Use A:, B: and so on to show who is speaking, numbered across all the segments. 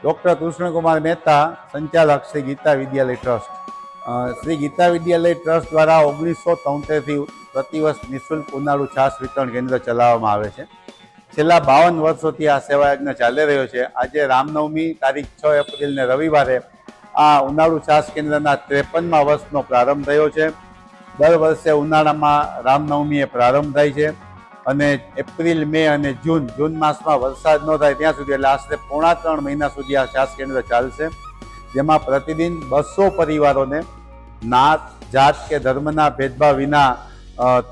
A: Doctor Krishnakumar Mehta, સંચાલક Shri Gita Vidyalaya trust. Shri Gita Vidyalaya trust દ્વારા ઓગણીસો તોતેરથી પ્રતિવર્ષ નિઃશુલ્ક ઉનાળુ છાસ વિતરણ કેન્દ્ર ચલાવવામાં આવે છે. છેલ્લા બાવન વર્ષોથી આ સેવા યજ્ઞ ચાલી રહ્યો છે. આજે રામનવમી તારીખ છ એપ્રિલને રવિવારે આ ઉનાળુ છાસ કેન્દ્રના ત્રેપનમાં વર્ષનો પ્રારંભ થયો છે. દર વર્ષે ઉનાળામાં રામનવમીએ પ્રારંભ થાય છે. અને એપ્રિલ, મે અને જૂન જૂન માસમાં વરસાદ ન થાય ત્યાં સુધી, એટલે આશરે પોણા ત્રણ મહિના સુધી આ શ્વાસ કેન્દ્ર ચાલશે, જેમાં પ્રતિદિન બસો પરિવારોને નાત, જાત કે ધર્મના ભેદભાવ વિના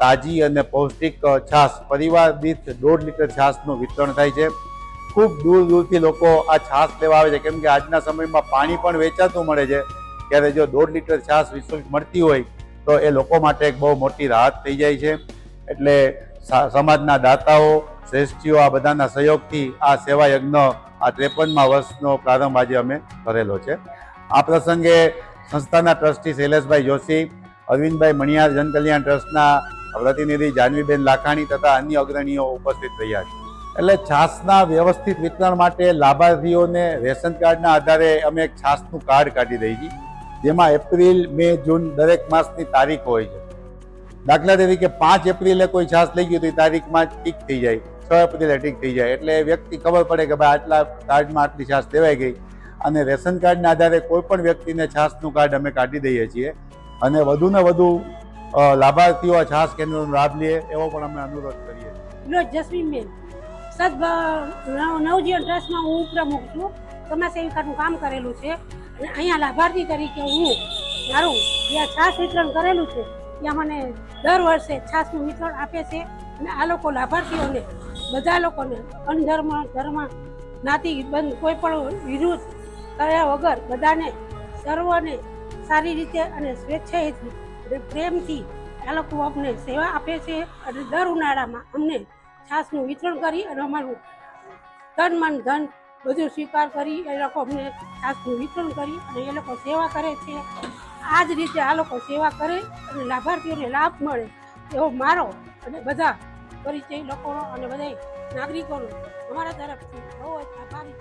A: તાજી અને પૌષ્ટિક છાસ પરિવાર દીઠ દોઢ લીટર છાસનું વિતરણ થાય છે. ખૂબ દૂર દૂરથી લોકો આ છાસ લેવા આવે છે. કેમ કે આજના સમયમાં પાણી પણ વેચાતું મળે છે. ત્યારે જો દોઢ લીટર છાસ વિશુલ્ક મળતી હોય, તો એ લોકો માટે એક બહુ મોટી રાહત થઈ જાય છે. એટલે સમાજના દાતાઓ, શ્રેષ્ઠીઓ આ બધાના સહયોગથી આ સેવા યજ્ઞ આ ત્રેપનમાં વર્ષનો પ્રારંભ આજે અમે કરેલો છે. આ પ્રસંગે સંસ્થાના ટ્રસ્ટી શૈલેષભાઈ જોશી, અરવિંદભાઈ મણિયાર જનકલ્યાણ ટ્રસ્ટના પ્રતિનિધિ જાનવીબેન લાખાણી તથા અન્ય અગ્રણીઓ ઉપસ્થિત રહ્યા છે. એટલે છાસના વ્યવસ્થિત વિતરણ માટે લાભાર્થીઓને રેશન કાર્ડના આધારે અમે એક છાસનું કાર્ડ કાઢી દઈએ છીએ, જેમાં એપ્રિલ, મે, જૂન દરેક માસની તારીખ હોય છે. દાખલા તરીકે પાંચ એપ્રિલે કોઈ છાસ લઈ ગયું તો એ તારીખમાં ટીક થઈ જાય, છ એપ્રિલે ટીક થઈ જાય. એટલે વ્યક્તિ ખબર પડે કે ભાઈ આટલા કાર્ડમાં આટલી છાસ દેવાઈ ગઈ. અને રેશન કાર્ડના આધારે કોઈ પણ વ્યક્તિને છાસનું કાર્ડ અમે કાઢી દઈએ છીએ. અને વધુને વધુ લાભાર્થીઓ આ છાસ કેન્દ્રનો લાભ લે, એવો પણ અમે અનુરોધ કરીએ છીએ.
B: જસ્મીનબેન, સદભાવ નવજીવન ટ્રસ્ટમાં હું પ્રમુખ છું. સમાજ સેવિકાનું કામ કરેલું છે. અને અહીંયા લાભાર્થી તરીકે હું મારું જ્યાં છાસ વિતરણ કરેલું છે ત્યાં મને દર વર્ષે છાસનું વિતરણ આપે છે અને આ લોકો લાભાર્થીઓને, બધા લોકોને અનધર્મ, ધર્મ, જ્ઞાતિ, બંધ કોઈ પણ વિરુદ્ધ કર્યા વગર બધાને સર્વને સારી રીતે અને સ્વેચ્છાએથી અને પ્રેમથી આ લોકો અમને સેવા આપે છે અને દર ઉનાળામાં અમને છાસનું વિતરણ કરી અને અમારું તન મન ધન બધું સ્વીકાર કરી, એ લોકો અમને છાસનું વિતરણ કરી અને એ લોકો સેવા કરે છે. આ જ રીતે આ લોકો સેવા કરે અને લાભાર્થીઓને લાભ મળે એવો મારો અને બધા પરિચય લોકોનો અને બધા નાગરિકોનો અમારા તરફથી બહુ જ આભારી.